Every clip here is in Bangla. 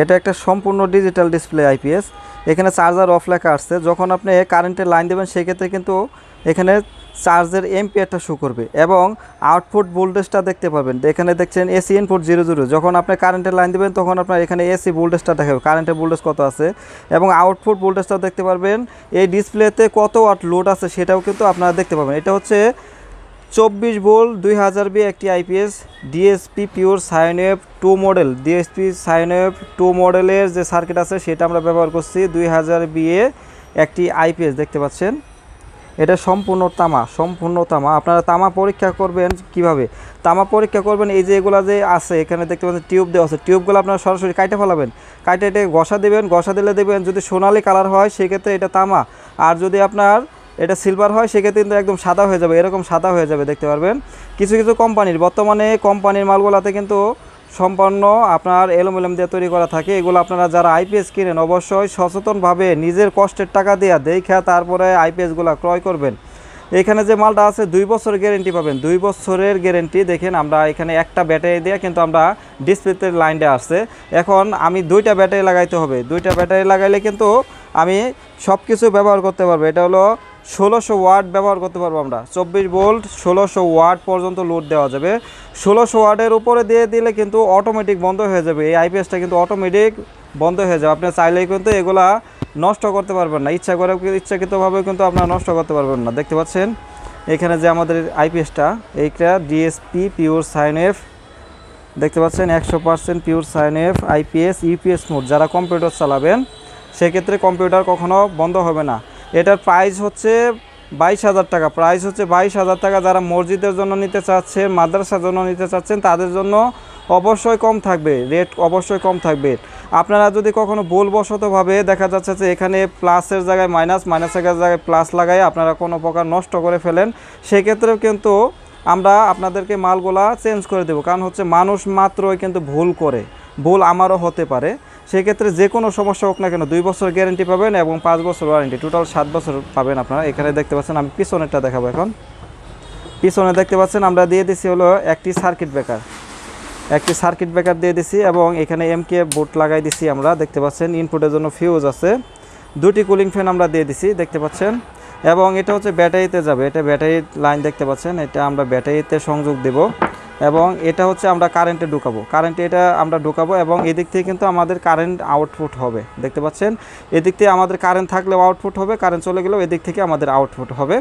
এটা একটা সম্পূর্ণ ডিজিটাল ডিসপ্লে আইপিএস এখানে চার্জার অফ লেখা আসছে যখন আপনি কারেন্টের লাইন দেবেন, সেক্ষেত্রে কিন্তু এখানে চার্জের এমপিআরটা শো করবে এবং আউটপুট ভোল্টেজটা দেখতে পাবেন। এখানে দেখছেন এসি ইনপুট জিরো জিরো যখন আপনি কারেন্টের লাইন দেবেন, তখন আপনার এখানে এসি ভোল্টেজটা দেখাবে। কারেন্টের ভোল্টেজ কত আছে? এবং আউটপুট ভোল্টেজটাও দেখতে পারবেন। এই ডিসপ্লেতে কত ওয়াট লোড আছে, সেটাও কিন্তু আপনারা দেখতে পাবেন। এটা হচ্ছে চব্বিশ বোল দুই হাজার বি একটি IPS, DSP pure sine wave two model. DSP sine wave two মডেলের যে সার্কিট আছে, সেটা আমরা ব্যবহার করছি দুই হাজার বিএ একটি আইপিএস, দেখতে পাচ্ছেন? এটা সম্পূর্ণ তামা সম্পূর্ণ তামা। আপনারা তামা পরীক্ষা করবেন কীভাবে? তামা পরীক্ষা করবেন, এই যে এগুলো যে আছে, এখানে দেখতে পাচ্ছেন টিউব দেওয়া আছে। টিউবগুলো আপনারা সরাসরি কাইটে ফেলাবেন। কাইটে এটা ঘষা দেবেন, ঘষা দিলে দেবেন যদি সোনালি কালার হয়, সেক্ষেত্রে এটা তামা। আর যদি আপনার এটা সিলভার হয়, সেক্ষেত্রে কিন্তু একদম সাদা হয়ে যাবে, এরকম সাদা হয়ে যাবে, দেখতে পারবেন। কিছু কিছু কোম্পানির বর্তমানে কোম্পানির মালগুলাতে কিন্তু সম্পন্ন আপনার অ্যালুমিনিয়াম দিয়ে তৈরি করা থাকে। এগুলো আপনারা যারা আইপিএস কিনেন, অবশ্যই সচেতনভাবে নিজের কষ্টের টাকা দিয়ে দেখা তারপরে আইপিএসগুলো ক্রয় করবেন। এখানে যে মালটা আছে, দুই বছর গ্যারেন্টি পাবেন। দুই বছরের গ্যারেন্টি দেখেন আমরা এখানে একটা ব্যাটারি দিয়ে কিন্তু আমরা ডিসপ্লেতে লাইনটা আসছে। এখন আমি দুইটা ব্যাটারি লাগাইতে হবে। দুইটা ব্যাটারি লাগাইলে কিন্তু আমি সব কিছু ব্যবহার করতে পারব। এটা হলো ষোলোশো ওয়াট ব্যবহার করতে পারব আমরা। চব্বিশ ভোল্ট ষোলোশো ওয়াট পর্যন্ত লোড দেওয়া যাবে। ষোলোশো ওয়াটের উপরে দিয়ে দিলে কিন্তু অটোমেটিক বন্ধ হয়ে যাবে। এই আইপিএসটা কিন্তু অটোমেটিক বন্ধ হয়ে যাবে। আপনি চাইলেই কিন্তু এগুলা নষ্ট করতে পারবেন না। ইচ্ছা করে ইচ্ছাকৃতভাবে কিন্তু আপনারা নষ্ট করতে পারবেন না। দেখতে পাচ্ছেন? এখানে যে আমাদের আইপিএসটা এইটা ডিএসপি পিওর সাইন এফ দেখতে পাচ্ছেন? একশো percent pure sine F IPS UPS mode যারা কম্পিউটার চালাবেন সেক্ষেত্রে কম্পিউটার কখনো বন্ধ হবে না। এটার প্রাইস হচ্ছে বাইশ হাজার টাকা। প্রাইস হচ্ছে বাইশ হাজার টাকা। যারা মসজিদের জন্য নিতে চাচ্ছেন মাদ্রাসার জন্য নিতে চাচ্ছেন, তাদের জন্য অবশ্যই কম থাকবে। রেট অবশ্যই কম থাকবে। আপনারা যদি কখনো ভুলবশতভাবে দেখা যাচ্ছে যে এখানে প্লাসের জায়গায় মাইনাস মাইনাসের জায়গায় প্লাস লাগাই আপনারা কোনো প্রকার নষ্ট করে ফেলেন, সেক্ষেত্রেও কিন্তু আমরা আপনাদেরকে মালগুলা চেঞ্জ করে দেবো। কারণ হচ্ছে মানুষ মাত্রই কিন্তু ভুল করে। ভুল আমারও হতে পারে। সেক্ষেত্রে যে কোনো সমস্যা হোক না কেন দুই বছর গ্যারেন্টি পাবেন এবং পাঁচ বছর ওয়ারেন্টি টোটাল সাত বছর পাবেন আপনারা। এখানে দেখতে পাচ্ছেন, আমি পিছনেরটা দেখাবো এখন। পিছনে দেখতে পাচ্ছেন, আমরা দিয়ে দিছি হলো একটি সার্কিট ব্রেকার একটি সার্কিট ব্রেকার দিয়ে দিছি এবং এখানে এম কে বোর্ড লাগাই দিছি আমরা। দেখতে পাচ্ছেন ইনপুটের জন্য ফিউজ আছে। দুটি কুলিং ফ্যান আমরা দিয়ে দিছি, দেখতে পাচ্ছেন। এবং এটা হচ্ছে ব্যাটারিতে যাবে। এটা ব্যাটারি লাইন দেখতে পাচ্ছেন, এটা আমরা ব্যাটারিতে সংযোগ দেব। এবং এটা হচ্ছে আমরা কারেন্টে ঢুকাবো। কারেন্টে এটা আমরা ঢুকাবো এবং এদিক থেকে কিন্তু আমাদের কারেন্ট আউটপুট হবে। দেখতে পাচ্ছেন? এদিক থেকে আমাদের কারেন্ট থাকলেও আউটপুট হবে কারেন্ট চলে গেলেও এদিক থেকে আমাদের আউটপুট হবে।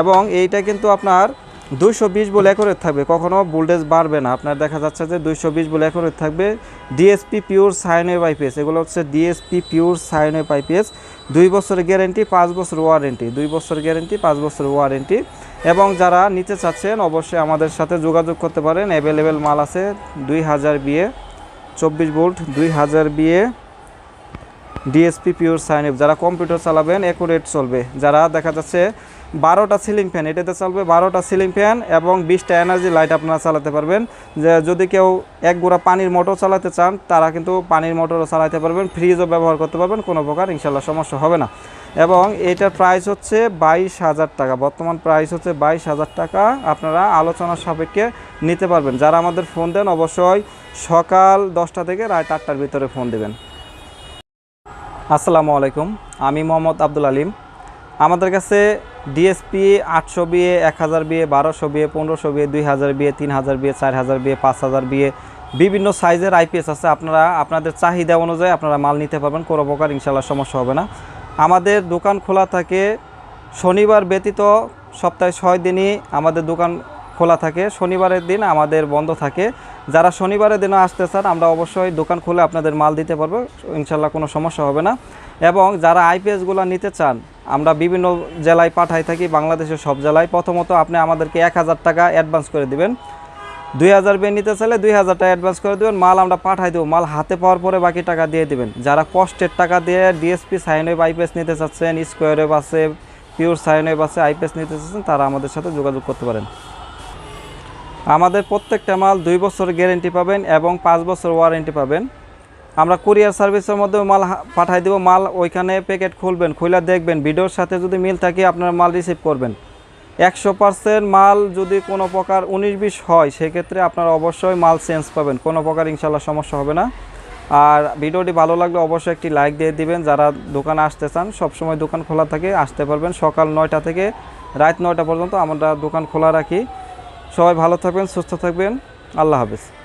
এবং এইটা কিন্তু আপনার দুইশো বিশ বলে একরেট থাকবে। কখনও ভোল্টেজ বাড়বে না। আপনার দেখা যাচ্ছে যে দুইশো বিশ বলে একরেট থাকবে। ডিএসপি পিওর সাইনওয়েভ আইপিএস এগুলো হচ্ছে ডিএসপি পিওর সাইনওয়েভ আইপিএস দুই বছরের গ্যারেন্টি পাঁচ বছর ওয়ারেন্টি দুই বছর গ্যারেন্টি পাঁচ বছর ওয়ারেন্টি এবং যারা নিতে চাচ্ছেন, অবশ্যই আমাদের সাথে যোগাযোগ করতে পারেন। অ্যাভেলেবেল মাল আছে দুই হাজার বিয়ে চব্বিশ ভোল্ট, দুই হাজার বিয়ে ডিএসপি পিওর সাইন যারা কম্পিউটার চালাবেন অ্যাকুরেট চলবে। যারা দেখা যাচ্ছে বারোটা সিলিং ফ্যান এটাতে চলবে বারোটা সিলিং ফ্যান এবং বিশটা এনার্জি লাইট আপনারা চালাতে পারবেন। যে যদি কেউ এক গোড়া পানির মোটর চালাতে চান, তারা কিন্তু পানির মোটরও চালাতে পারবেন ফ্রিজও ব্যবহার করতে পারবেন, কোনো প্রকার ইনশাল্লাহ সমস্যা হবে না। এবং এটার প্রাইস হচ্ছে বাইশ হাজার টাকা, বর্তমান প্রাইস হচ্ছে বাইশ হাজার টাকা, আপনারা আলোচনার সাপেক্ষে নিতে পারবেন। যারা আমাদের ফোন দেন, অবশ্যই সকাল দশটা থেকে রাত আটটার ভিতরে ফোন দেবেন। আসসালামু আলাইকুম, আমি মোহাম্মদ আব্দুল আলিম। আমাদের কাছে ডিএসপি আটশো বিয়ে, এক হাজার বিয়ে, বারোশো বিয়ে, পনেরোশো বিয়ে, দুই হাজার বিয়ে, তিন হাজার বিয়ে, চার হাজার বিয়ে, পাঁচ হাজার বিয়ে, বিভিন্ন সাইজের আইপিএস আছে। আপনারা, আপনাদের চাহিদা অনুযায়ী আপনারা মাল নিতে পারবেন, কোনো প্রকার ইনশাল্লাহ সমস্যা হবে না। আমাদের দোকান খোলা থাকে শনিবার ব্যতীত সপ্তাহে ছয় দিনই আমাদের দোকান খোলা থাকে। শনিবারের দিন আমাদের বন্ধ থাকে। যারা শনিবারের দিনও আসতে চান, আমরা অবশ্যই দোকান খুলে আপনাদের মাল দিতে পারব। ইনশাল্লাহ কোনো সমস্যা হবে না। এবং যারা আইপিএসগুলো নিতে চান, আমরা বিভিন্ন জেলায় পাঠাই থাকি, বাংলাদেশের সব জেলায়। প্রথমত আপনি আমাদেরকে এক হাজার টাকা অ্যাডভান্স করে দিবেন। দুই হাজার বিয়ে নিতে চাইলে দুই হাজার টাকা অ্যাডভান্স করে দেবেন। মাল আমরা পাঠাই দেবো, মাল হাতে পাওয়ার পরে বাকি টাকা দিয়ে দিবেন। যারা কষ্টের টাকা দিয়ে ডিএসপি সাইনওয়েভ আইপিএস নিতে চাচ্ছেন স্কোয়ারওয়েভ আছে পিওর সাইনওয়েভ আছে আইপিএস নিতে চাচ্ছেন, তারা আমাদের সাথে যোগাযোগ করতে পারেন। আমাদের প্রত্যেকটা মাল দুই বছর গ্যারেন্টি পাবেন এবং পাঁচ বছর ওয়ারেন্টি পাবেন। আমরা কুরিয়ার সার্ভিসের মধ্যে মাল পাঠাই দেবো। মাল ওইখানে প্যাকেট খুলবেন খুলে দেখবেন। ভিডিওর সাথে যদি মিল থাকে, আপনার মাল রিসিভ করবেন। একশো পার্সেন্ট মাল যদি কোনো প্রকার উনিশ বিশ হয়, সেক্ষেত্রে আপনারা অবশ্যই মাল চেঞ্জ পাবেন। কোনো প্রকার ইনশাল্লাহ সমস্যা হবে না। আর ভিডিওটি ভালো লাগলে অবশ্যই একটি লাইক দিয়ে দিবেন। যারা দোকানে আসতে চান, সবসময় দোকান খোলা থাকে, আসতে পারবেন। সকাল নয়টা থেকে রাত নয়টা পর্যন্ত আমরা দোকান খোলা রাখি। সবাই ভালো থাকবেন, সুস্থ থাকবেন। আল্লাহ হাফেজ।